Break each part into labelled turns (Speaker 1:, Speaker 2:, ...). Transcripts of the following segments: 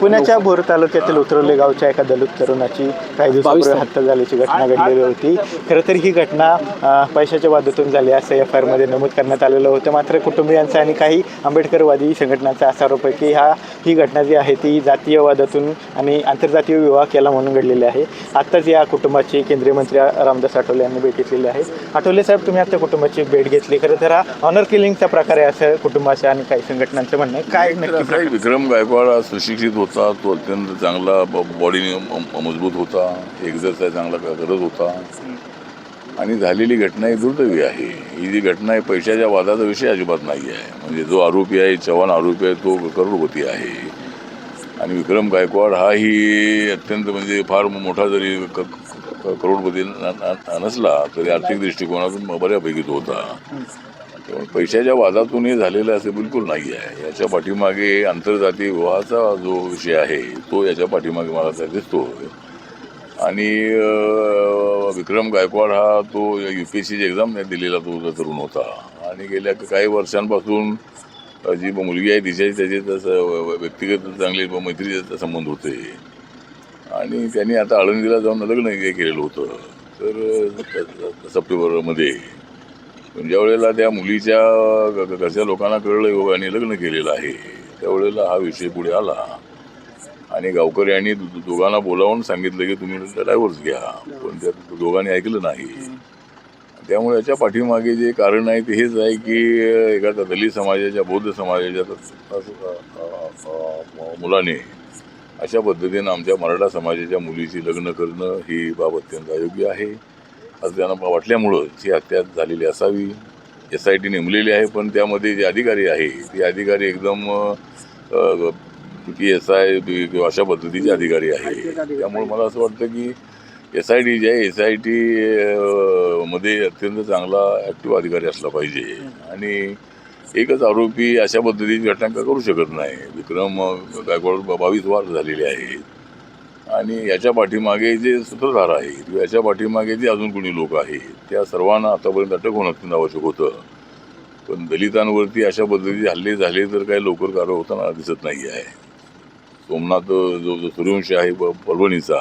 Speaker 1: पुण्याच्या भोर तालुक्यातील उतरवले गावच्या एका दलित तरुणाची काही दिवसापूर्वी हत्या झाल्याची घटना घडलेली होती. खरं तर ही घटना पैशाच्या वादातून झाली असं एफ आय आरमध्ये नमूद करण्यात आलेलं होतं. मात्र कुटुंबियांचा आणि काही आंबेडकरवादी संघटनांचा असा आरोप आहे की हा ही घटना जी आहे ती जातीय वादातून आणि आंतरजातीय विवाह केला म्हणून घडलेली आहे. आत्ताच या कुटुंबाची केंद्रीय मंत्री रामदास आठवले यांनी भेट घेतलेली आहे. आठवले साहेब तुम्ही आता कुटुंबाची भेट घेतली. खरं तर हा ऑनर किलिंगचा प्रकार आहे असं कुटुंबाचं आणि काही संघटनांचं म्हणणं आहे. काय नक्की
Speaker 2: विक्रम गायकवाड हा सुशिक्षित होता तो अत्यंत चांगला बॉडीने मजबूत होता एक्झरसाईज चांगला करत होता. आणि झालेली घटना ही दुर्दैवी आहे. ही जी घटना आहे पैशाच्या वादाचा विषय अजिबात नाही आहे. म्हणजे जो आरोपी आहे चव्हाण आरोपी आहे तो करोडपती आहे. आणि विक्रम गायकवाड हाही अत्यंत म्हणजे फार मोठा जरी करोडपती नसला तरी आर्थिक दृष्टिकोनातून बऱ्यापैकी तो होता. त्यामुळे पैशाच्या वादातून हे झालेलं असं बिलकुल नाही आहे. याच्या पाठीमागे आंतरजातीय विवाहाचा जो विषय आहे तो याच्या पाठीमागे मला त्या दिसतो आणि विक्रम गायकवाड हा तो यू पी एस सीची एक्झाम दिलेला तो तरुण होता. आणि गेल्या काही वर्षांपासून जी मुलगी आहे तिच्याशी त्याचे तसं व्यक्तिगत चांगले मैत्रीचे संबंध होते. आणि त्यांनी आता आळंदीला जाऊन लग्न हे केलेलं होतं. तर सप्टेंबरमध्ये ज्या वेळेला त्या मुलीच्या घरच्या लोकांना कळलं की बाबा यांनी लग्न केलेलं आहे त्यावेळेला हा विषय पुढे आला. आणि गावकऱ्यांनी यांनी दोघांना बोलावून सांगितलं की तुम्ही डायव्हर्स घ्या. पण त्या दोघांनी ऐकलं नाही. त्यामुळे याच्या पाठीमागे जे कारण आहे ते हेच आहे की एका दलित समाजाच्या बौद्ध समाजाच्या मुलाने अशा पद्धतीनं आमच्या मराठा समाजाच्या मुलीशी लग्न करणं ही बाब अत्यंत अयोग्य आहे. त्यांना वाटल्यामुळं ही हत्या झालेली असावी. एस आय टी नेमलेली आहे पण त्यामध्ये जे अधिकारी आहे ते अधिकारी एकदम पी एस आय किंवा अशा पद्धतीचे अधिकारी आहे. त्यामुळे मला असं वाटतं की एस आय टी जे आहे एस आय टी मध्ये अत्यंत चांगला ॲक्टिव्ह अधिकारी असला पाहिजे. आणि एकच आरोपी अशा पद्धतीची घटना करू शकत नाही? विक्रम गायकवाड बावीस वार झालेले आहेत. आणि याच्या पाठीमागे जे सूत्रधार आहेत किंवा याच्या पाठीमागे जे अजून कोणी लोक आहेत त्या सर्वांना आतापर्यंत अटक होणं अत्यंत आवश्यक होतं. पण दलितांवरती अशा पद्धतीचे हल्ले झाले तर काही लवकर कारवाई होताना दिसत नाही आहे सोमनाथ जो जो सूर्यवंशी आहे परभणीचा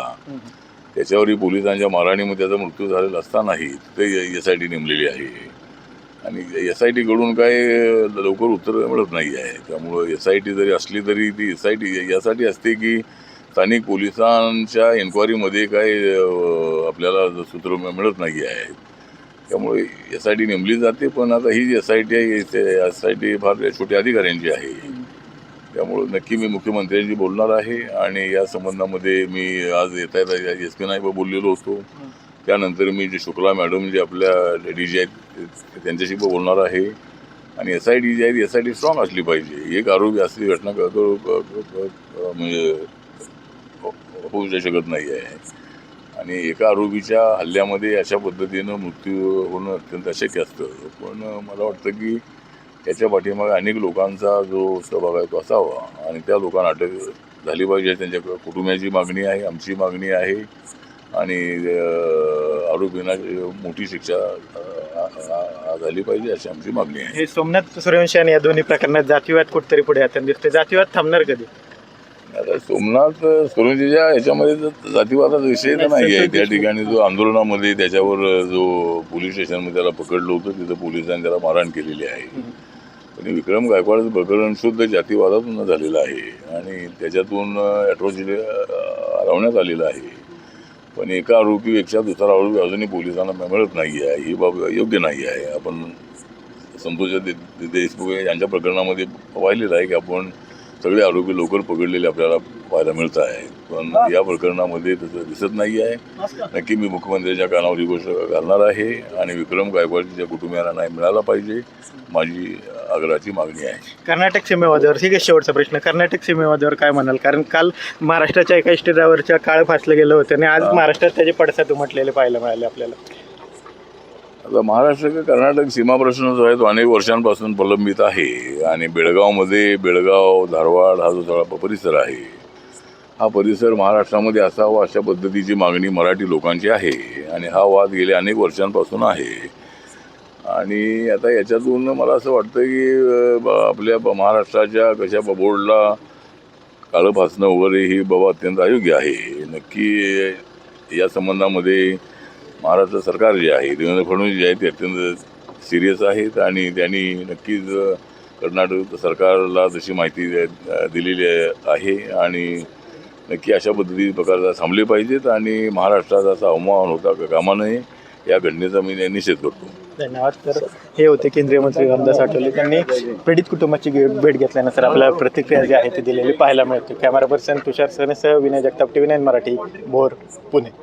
Speaker 2: त्याच्यावरही पोलिसांच्या मारहाणीमध्ये त्याचा मृत्यू झालेला असतानाही ते एस आय टी नेमलेली आहे. आणि एस आय टीकडून काय लवकर उत्तर मिळत नाही आहे त्यामुळं एस आय टी जरी असली तरी ती एस आय टी यासाठी असते की स्थानिक पोलिसांच्या एन्क्वायरीमध्ये काय आपल्याला सूत्र मिळत नाही आहे. त्यामुळे एस आय टी नेमली जाते पण आता ही जी एस आय टी आहे एस आय टी फार छोट्या अधिकाऱ्यांची आहे. त्यामुळं नक्की मी मुख्यमंत्र्यांशी बोलणार आहे आणि या संबंधामध्ये मी आज येता येता एस पी नाईक बोललेलो होतो त्यानंतर मी जे शुक्ला मॅडम जे आपल्या डी जी आहेत त्यांच्याशी पण बोलणार आहे. आणि एस आय टी जी आहे एस आय टी स्ट्रॉंग असली पाहिजे. एक आरोपी असली घटना क- म्हणजे होऊ शकत नाही आहे आणि एका आरोपीच्या हल्ल्यामध्ये अशा पद्धतीनं मृत्यू होणं अत्यंत अशक्य असतं. पण मला वाटतं की याच्या पाठीमागे अनेक लोकांचा जो सहभाग आहे तो असावा. आणि त्या लोकांना अटक झाली पाहिजे. त्यांच्या कुटुंबियाची मागणी आहे आमची मागणी आहे. आणि आरोपींना मोठी शिक्षा झाली पाहिजे अशी आमची मागणी आहे.
Speaker 1: हे सोमनाथ सूर्यवंशी आणि या दोन्ही प्रकरणात जातीवाद कुठेतरी पुढे आता दिसते जातीवाद थांबणार कधी?
Speaker 2: आता सोमनाथ सुरंजीच्या ह्याच्यामध्ये तर जातीवादाचा विषय तर नाही आहे त्या ठिकाणी जो आंदोलनामध्ये त्याच्यावर जो पोलीस स्टेशनमध्ये त्याला पकडलं होतं तिथं पोलिसांनी त्याला मारहाण केलेली आहे. पण विक्रम गायकवाडचं प्रकरण शुद्ध जातीवादातून झालेलं आहे. आणि त्याच्यातून ॲट्रॉसिटी लावण्यात आलेलं आहे. पण एका आरोपीपेक्षा दुसरा आरोपी अजूनही पोलिसांना मिळत नाही आहे. ही बाब योग्य नाही आहे. आपण संतोष देशमुख यांच्या प्रकरणामध्ये पाहिलेलं आहे की आपण सगळे आरोपी लवकर पकडलेले आपल्याला पाहायला मिळत आहे. पण या प्रकरणामध्ये तसं दिसत नाही आहे. नक्की मी मुख्यमंत्र्यांच्या कानावर ही गोष्ट घालणार आहे आणि विक्रम गायकवाडच्या कुटुंबियांना न्याय मिळाला पाहिजे माझी आग्रहाची मागणी आहे.
Speaker 1: कर्नाटक सीमेवादावर ठीक आहे शेवटचा प्रश्न. कर्नाटक सीमेवादावर काय म्हणाल? कारण काल महाराष्ट्राच्या एका ड्रायव्हरच्या काळ फासलं गेलं होतं आणि आज महाराष्ट्रात त्याचे पडसाद उमटलेले पाहायला मिळाले आपल्याला.
Speaker 2: आता महाराष्ट्र का कर्नाटक सीमा प्रश्न जो आहे तो अनेक वर्षांपासून प्रलंबित आहे. आणि बेळगावमध्ये बेळगाव धारवाड हा जो सगळा प- परिसर आहे हा परिसर महाराष्ट्रामध्ये असावा अशा पद्धतीची मागणी मराठी लोकांची आहे. आणि हा वाद गेल्या अनेक वर्षांपासून आहे. आणि आता याच्यातून मला असं वाटतं की आपल्या ब- महाराष्ट्राच्या कशा ब- बोर्डला काळं फासणं वगैरे ही बाबा अत्यंत अयोग्य आहे. नक्की या संबंधामध्ये महाराष्ट्र सरकार जे आहे देवेंद्र फडणवीस जे आहे ते अत्यंत सिरियस आहेत आणि त्यांनी नक्कीच कर्नाटक सरकारला तशी माहिती द्या- दिलेली आहे आणि नक्की अशा पद्धती प्रकारचा थांबले पाहिजेत आणि महाराष्ट्रात असा अवमान होता का कामा नये या घटनेचा मी निषेध करतो.
Speaker 1: धन्यवाद. तर हे होते केंद्रीय मंत्री रामदास आठवले. त्यांनी पीडित कुटुंबाची भेट घेतल्यानंतर आपल्या प्रतिक्रिया जी आहे ती दिलेली पाहायला मिळते. Camera person Tushar सनेसह Vinay Jagtap T V nine Marathi Bhor Pune.